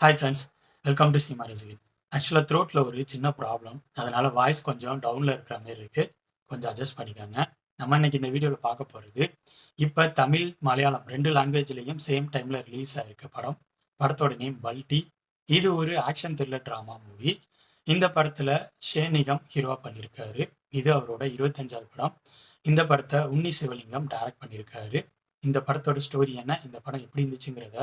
Hi friends welcome to cinema ரசிகன் ஆக்சுவலாக த்ரோட்டில் ஒரு சின்ன ப்ராப்ளம் அதனால் வாய்ஸ் கொஞ்சம் டவுனில் இருக்கிற மாதிரி இருக்குது கொஞ்சம் அட்ஜஸ்ட் பண்ணிக்கோங்க. நம்ம இன்னைக்கு இந்த வீடியோவில் பார்க்க போகிறது இப்போ தமிழ் மலையாளம் ரெண்டு லாங்குவேஜ்லேயும் சேம் டைமில் ரிலீஸ் ஆகிருக்க படம். படத்தோட நேம் பல்டி இது ஒரு ஆக்ஷன் த்ரில்லர் ட்ராமா மூவி இந்த படத்தில் ஷேனிகம் ஹீரோவாக பண்ணியிருக்காரு இது அவரோட இருபத்தஞ்சாவது படம். இந்த படத்தை உன்னி சிவலிங்கம் டைரக்ட் பண்ணியிருக்காரு இந்த படத்தோட ஸ்டோரி என்ன? இந்த படம் எப்படி இருந்துச்சுங்கிறத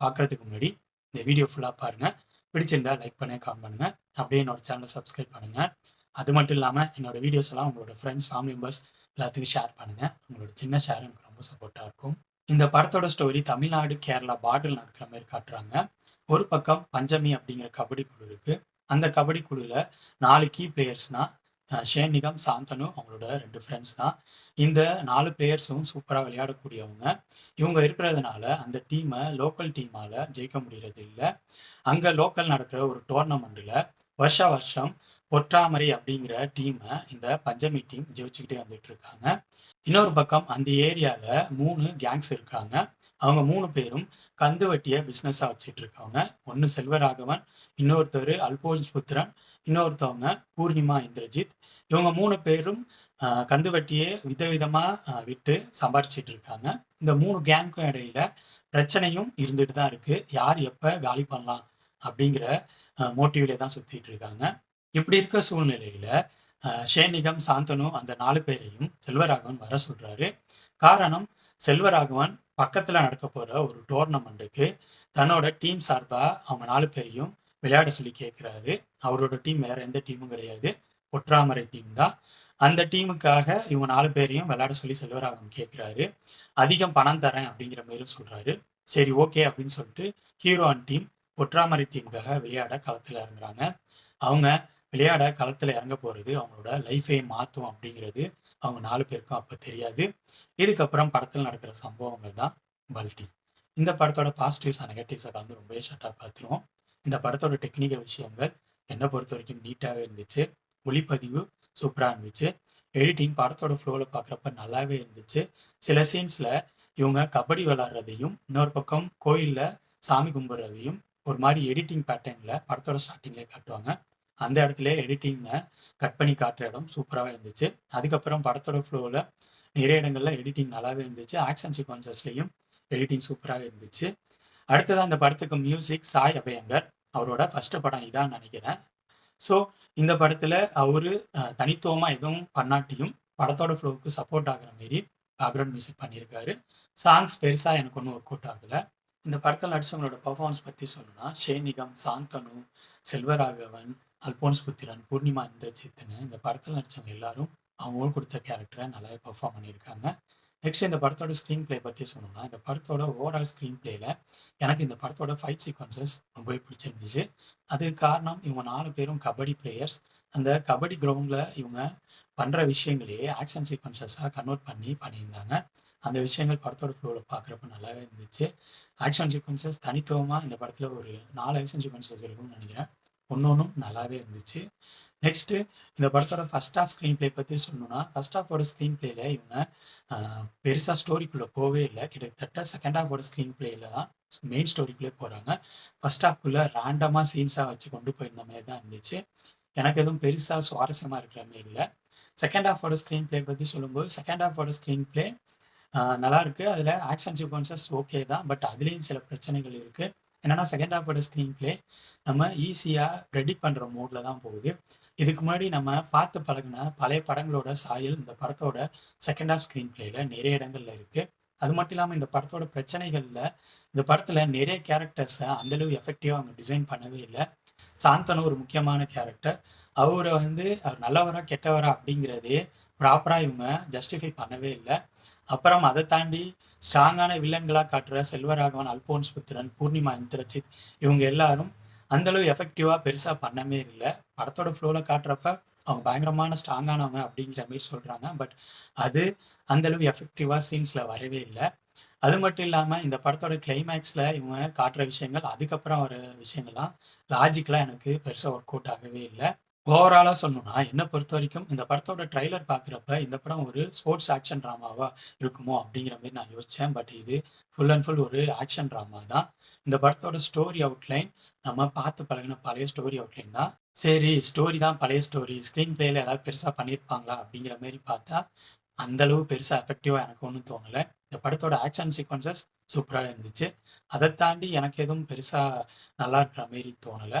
பார்க்கறதுக்கு முன்னாடி இந்த வீடியோ ஃபுல்லாக பாருங்கள் பிடிச்சிருந்தா லைக் பண்ணி காமெண்ட் பண்ணுங்கள் அப்படியே என்னோட சேனலை சப்ஸ்கிரைப் பண்ணுங்கள் அது மட்டும் இல்லாமல் என்னோட வீடியோஸ் எல்லாம் உங்களோட ஃப்ரெண்ட்ஸ் ஃபேமிலி மெம்பர்ஸ் எல்லாத்துக்கும் ஷேர் பண்ணுங்கள் உங்களோட சின்ன ஷேர் எனக்கு ரொம்ப சப்போர்ட்டாக இருக்கும். இந்த படத்தோட ஸ்டோரி தமிழ்நாடு கேரளா பார்டர் நடக்கிற மாதிரி காட்டுறாங்க. ஒரு பக்கம் பஞ்சமி அப்படிங்கிற கபடி குழு இருக்கு. அந்த கபடி குழுவில் நாலு கீ ஷேன் நிகம் சாந்தனு அவங்களோட ரெண்டு ஃப்ரெண்ட்ஸ் தான். இந்த நாலு பிளேயர்ஸும் சூப்பராக விளையாடக்கூடியவங்க. இவங்க இருக்கிறதுனால அந்த டீமை லோக்கல் டீமால் ஜெயிக்க முடியறது இல்லை. அங்கே லோக்கல் நடக்கிற ஒரு டோர்னமெண்ட்டில் வருஷ வருஷம் பொற்றாமரை அப்படிங்கிற டீமை இந்த பஞ்சமி டீம் ஜெயிச்சுக்கிட்டே வந்துட்டு இருக்காங்க. இன்னொரு பக்கம் அந்த ஏரியாவில் மூணு கேங்ஸ் இருக்காங்க. அவங்க மூணு பேரும் கந்து வட்டியை பிஸ்னஸாக வச்சுட்டு இருக்காங்க ஒன்று செல்வராகவன் இன்னொருத்தர் அல்போஜ் புத்திரன் இன்னொருத்தவங்க பூர்ணிமா இந்திரஜித். இவங்க மூணு பேரும் கந்துவட்டியை கந்து விதவிதமாக விட்டு சம்பாரிச்சிட்டு இருக்காங்க இந்த மூணு கேங்க்கும் இடையில பிரச்சனையும் இருந்துட்டு தான் இருக்கு. யார் எப்போ காலி பண்ணலாம் அப்படிங்கிற மோட்டிவ்ல தான் சுத்திட்டு இருக்காங்க இப்படி இருக்க சூழ்நிலையில ஷேனிகம் சாந்தனு அந்த நாலு பேரையும் செல்வராகவன் வர சொல்றாரு. காரணம் செல்வராகவன் பக்கத்தில் நடக்க போகிற ஒரு டோர்னமெண்ட்டுக்கு தன்னோட டீம் சார்பாக அவங்க நாலு பேரையும் விளையாட சொல்லி கேட்குறாரு அவரோட டீம் வேற எந்த டீமும் கிடையாது. ஒற்றாமரை டீம் தான். அந்த டீமுக்காக இவங்க நாலு பேரையும் விளையாட சொல்லி செல்வராகவன் கேட்குறாரு அதிகம் பணம் தரேன் அப்படிங்கிற மாதிரியும் சொல்கிறாரு சரி ஓகே அப்படின்னு சொல்லிட்டு ஹீரோ அண்ட் டீம் ஒற்றாமரை டீமுக்காக விளையாட களத்தில் இறங்குறாங்க. அவங்க விளையாட களத்தில் இறங்க போகிறது அவங்களோட லைஃபை மாற்றும் அப்படிங்கிறது அவங்க நாலு பேருக்கும் அப்போ தெரியாது. இதுக்கப்புறம் படத்தில் நடக்கிற சம்பவங்கள் தான் பல்டி. இந்த படத்தோட பாசிட்டிவ்ஸ் நெகட்டிவ்ஸை கலந்து ரொம்பவே ஷார்ட்டாக பார்த்துருவோம். இந்த படத்தோட டெக்னிக்கல் விஷயங்கள் என்னை பொறுத்த வரைக்கும் நீட்டாகவே இருந்துச்சு. ஒளிப்பதிவு சூப்பராக இருந்துச்சு. எடிட்டிங் படத்தோட ஃப்ளோவில் பார்க்குறப்ப நல்லாவே இருந்துச்சு. சில சீன்ஸில் இவங்க கபடி விளாட்றதையும் இன்னொரு பக்கம் கோயிலில் சாமி கும்பிட்றதையும் ஒரு மாதிரி எடிட்டிங் பேட்டர்னில் படத்தோட ஸ்டார்டிங்லேயே காட்டுவாங்க. அந்த இடத்துல எடிட்டிங்கை கட் பண்ணி காட்டுற இடம் சூப்பராகவே இருந்துச்சு. அதுக்கப்புறம் படத்தோட ஃப்ளோவில் நிறைய இடங்களில் எடிட்டிங் நல்லாவே இருந்துச்சு. ஆக்ஷன் சீக்வன்சஸ்லையும் எடிட்டிங் சூப்பராகவே இருந்துச்சு. அடுத்ததாக அந்த படத்துக்கு மியூசிக் சாய் அபயங்கர் அவரோட ஃபர்ஸ்ட் படம் இதான் நினைக்கிறேன். ஸோ இந்த படத்தில் அவர் தனித்துவமாக எதுவும் பண்ணாட்டியும் படத்தோட ஃப்ளோவுக்கு சப்போர்ட் ஆகுற மாரி பேக்ரவுண்ட் மியூசிக் பண்ணியிருக்காரு. சாங்ஸ் பெருசாக எனக்கு ஒன்றும் ஒர்க் அவுட் ஆகலை. இந்த படத்தில் நடிச்சவங்களோட பர்ஃபார்மன்ஸ் பற்றி சொல்லணும்னா ஷேனிகம் சாந்தனு செல்வராகவன் அல்போன்ஸ் புத்திரன் பூர்ணிமா இந்திரஜித்துன்னு இந்த படத்தில் நடித்தவங்க எல்லாரும் அவங்களும் கொடுத்த கேரக்டரை நல்லாவே பெர்ஃபார்ம் பண்ணியிருக்காங்க. நெக்ஸ்ட் இந்த படத்தோட ஸ்க்ரீன் பிளே பற்றி சொன்னோம்னா இந்த படத்தோட ஓவரால் ஸ்க்ரீன் பிளேல எனக்கு இந்த படத்தோட ஃபைட் சீக்வன்சஸ் ரொம்பவே பிடிச்சிருந்துச்சு. அதுக்கு காரணம் இவங்க நாலு பேரும் கபடி பிளேயர்ஸ் அந்த கபடி கிரவுண்டில் இவங்க பண்ணுற விஷயங்களையே ஆக்ஷன் சீக்வன்சஸாக கன்வெர்ட் பண்ணி பண்ணியிருந்தாங்க. அந்த விஷயங்கள் படத்தோட ஃப்ளோவில் பார்க்குறப்ப நல்லாவே இருந்துச்சு. ஆக்ஷன் சீக்வன்சஸ் தனித்துவமாக இந்த படத்தில் ஒரு நாலு ஆக்ஷன் சீக்வன்சஸ் இருக்கும்னு நினைக்கிறேன். ஒன்று ஒன்றும் நல்லாவே இருந்துச்சு. நெக்ஸ்ட்டு இந்த படத்தோட ஃபஸ்ட் ஆஃப் ஸ்க்ரீன் ப்ளே பற்றி சொல்லணும்னா ஃபர்ஸ்ட் ஆஃபோட ஸ்க்ரீன் பிளேல இவங்க பெருசாக ஸ்டோரிக்குள்ளே போகவே இல்லை. கிட்டத்தட்ட செகண்ட் ஆஃபோட ஸ்க்ரீன் பிளேயில் தான் மெயின் ஸ்டோரிக்குள்ளே போகிறாங்க ஃபர்ஸ்ட் ஆஃப்குள்ளே ரேண்டமாக சீன்ஸாக வச்சு கொண்டு போயிருந்த மாதிரி தான் இருந்துச்சு. எனக்கு எதுவும் பெருசாக சுவாரஸ்யமாக இருக்கிற மாதிரி இல்லை. செகண்ட் ஆஃபோட ஸ்க்ரீன் பிளே பற்றி சொல்லும்போது செகண்ட் ஆஃபோட ஸ்க்ரீன் ப்ளே நல்லா இருக்குது அதில் ஆக்ஷன் சீக்வன்சஸ் ஓகே தான். பட் அதுலேயும் சில பிரச்சனைகள் இருக்குது என்னன்னா செகண்ட் ஹாஃபோட ஸ்க்ரீன் ப்ளே நம்ம ஈஸியாக ரெடி பண்ணுற மோடில் தான் போகுது. இதுக்கு முன்னாடி நம்ம பார்த்து பழகின பழைய படங்களோட சாயல் இந்த படத்தோட செகண்ட் ஹாஃப் ஸ்க்ரீன் பிளேல நிறைய இடங்கள்ல இருக்குது அது மட்டும் இல்லாமல் இந்த படத்தோட பிரச்சனைகளில் இந்த படத்தில் நிறைய கேரக்டர்ஸை அந்தளவு எஃபெக்டிவாக அவங்க டிசைன் பண்ணவே இல்லை. சாந்தனு ஒரு முக்கியமான கேரக்டர் அவரை வந்து அவர் நல்லவரா கெட்டவரா அப்படிங்கிறதே ப்ராப்பராக இவங்க ஜஸ்டிஃபை பண்ணவே இல்லை. அப்புறம் அதை தாண்டி ஸ்ட்ராங்கான வில்லன்களாக காட்டுற செல்வராகவன் அல்போன்ஸ் புத்திரன் பூர்ணிமா இந்திரஜித் இவங்க எல்லாரும் அந்தளவு எஃபெக்டிவாக பெருசாக பண்ணவே இல்லை. படத்தோட ஃப்ளோவில் காட்டுறப்ப அவங்க பயங்கரமான ஸ்ட்ராங்கானவங்க அப்படிங்கிற மாதிரி சொல்கிறாங்க பட் அது அந்தளவு எஃபெக்டிவாக சீன்ஸில் வரவே இல்லை. அது மட்டும் இல்லாமல் இந்த படத்தோட கிளைமேக்ஸில் இவங்க காட்டுற விஷயங்கள் அதுக்கப்புறம் வர விஷயங்கள்லாம் லாஜிக்கலாக எனக்கு பெருசாக ஒர்க் அவுட் ஆகவே இல்லை. ஓவராலாக சொல்லணும்னா என்னை பொறுத்த வரைக்கும் இந்த படத்தோட ட்ரைலர் பார்க்குறப்ப இந்த படம் ஒரு ஸ்போர்ட்ஸ் ஆக்ஷன் ட்ராமாவாக இருக்குமோ அப்படிங்கிற மாதிரி நான் யோசித்தேன் பட் இது ஃபுல் அண்ட் ஃபுல் ஒரு ஆக்ஷன் ட்ராமா தான் இந்த படத்தோட ஸ்டோரி அவுட்லைன் நம்ம பார்த்து பழகுன பழைய ஸ்டோரி அவுட்லைன் தான். சரி ஸ்டோரி தான் பழைய ஸ்டோரி. ஸ்க்ரீன் பிளேயில் ஏதாவது பெருசாக பண்ணியிருப்பாங்களா? அப்படிங்கிற மாரி பார்த்தா, அந்தளவு பெருசாக பெருசா எனக்கு ஒன்றும் தோணலை இந்த படத்தோட ஆக்ஷன் சீக்வன்சஸ் சூப்பராக இருந்துச்சு. அதை தாண்டி எனக்கு எதுவும் பெருசாக நல்லா இருக்கிற மாரி தோணலை